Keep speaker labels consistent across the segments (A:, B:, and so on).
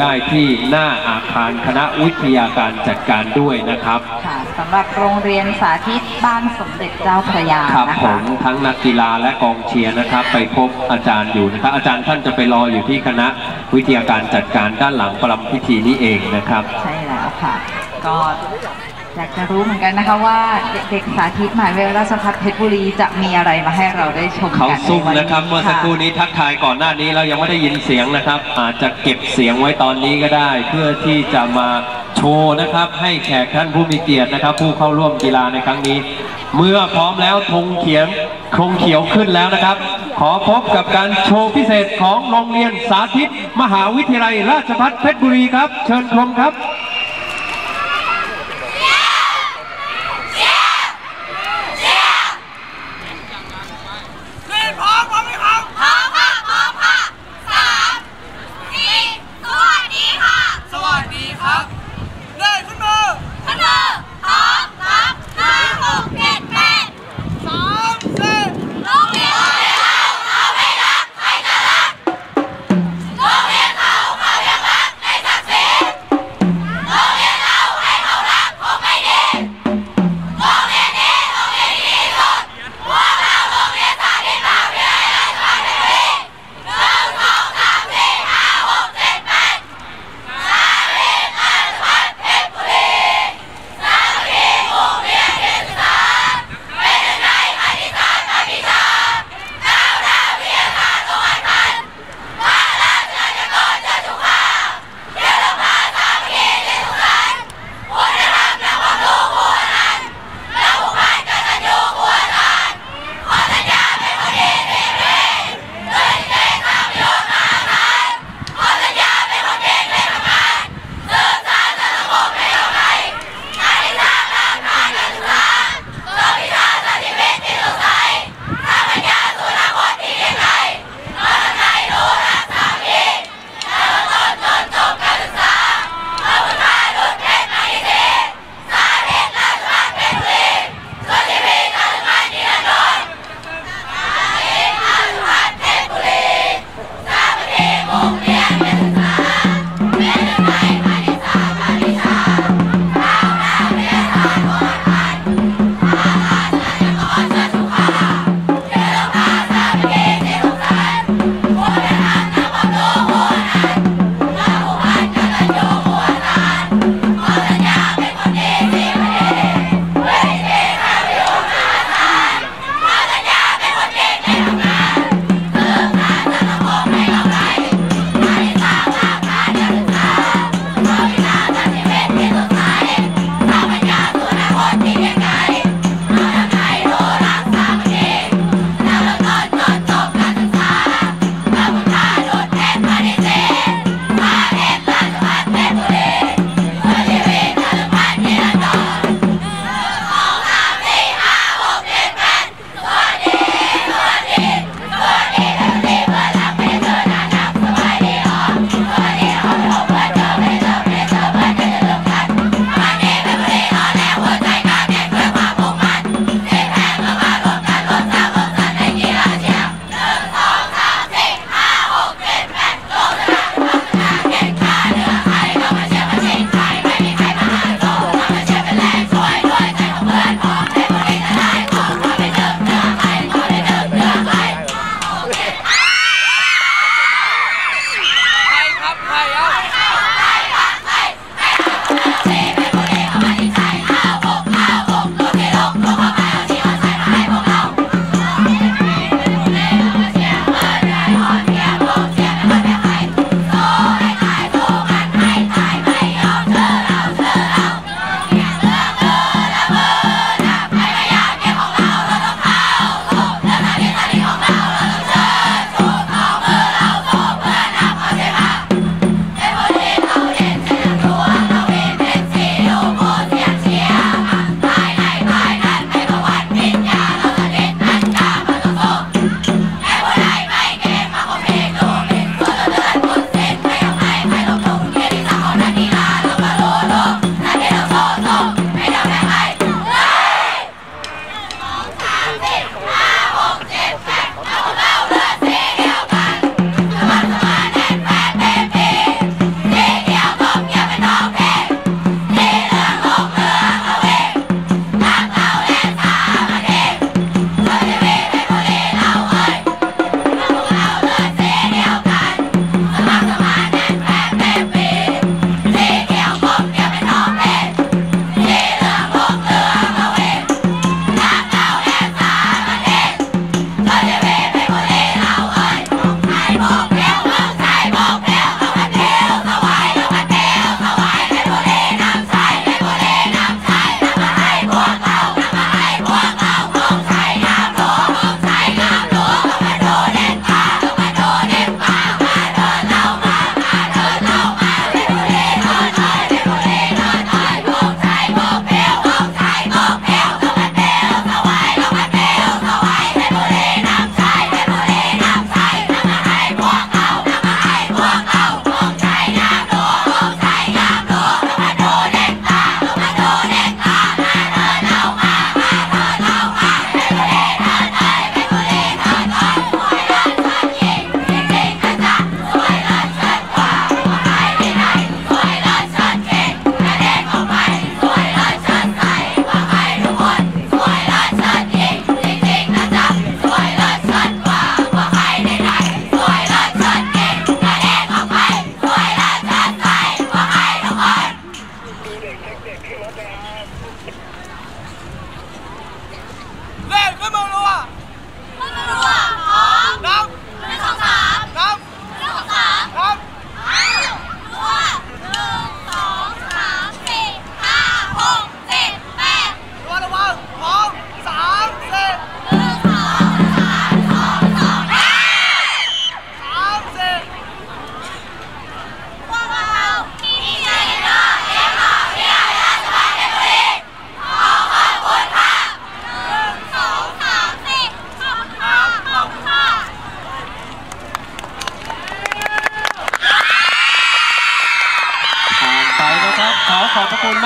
A: ได้ที่หน้าอาคารคณะวิทยาการจัดการด้วยนะครับ
B: ค่ะสำหรับโรงเรียนสาธิตบ้านสมเด็จเจ้าพระยา
A: ครับ
B: นะ
A: ผ
B: คะ
A: มทั้งนักกีฬาและกองเชียร์นะครับ ไปพบอาจารย์อยู่นะครับ อาจารย์ท่านจะไปรออยู่ที่คณะวิทยาการจัดการด้านหลังประลำพิธีนี้เองนะครับ
B: ใช่แล้วค่ะ ก็ อยากจะรู้เหมือนกันนะคะว่าเด็กๆสาธิตมหาวิทยาลัยราชภัฏเพชรบุรีจะมีอะไรมาให้เราได้ชมกัน
A: เขาซุ่ม
B: ใวั
A: นะครับเมื่อสักครู่นี้ทักทายก่อนหน้านี้เรายังไม่ได้ยินเสียงนะครับ อาจจะเก็บเสียงไว้ตอนนี้ก็ได้ เพื่อที่จะมาโชว์นะครับ ให้แขกท่านผู้มีเกียรตินะครับ ผู้เข้าร่วมกีฬาในครั้งนี้ เมื่อพร้อมแล้วธงเขียงธงเขียวขึ้นแล้วนะครับ ขอพบกับการโชว์พิเศษของโรงเรียนสาธิต มหาวิทยาลัยราชภัฏเพชรบุรีครับ เชิญชมครับ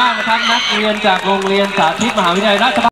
A: มากนะครับ นักเรียนจากโรงเรียนสาธิตมหาวิทยาลัยราชภัฏ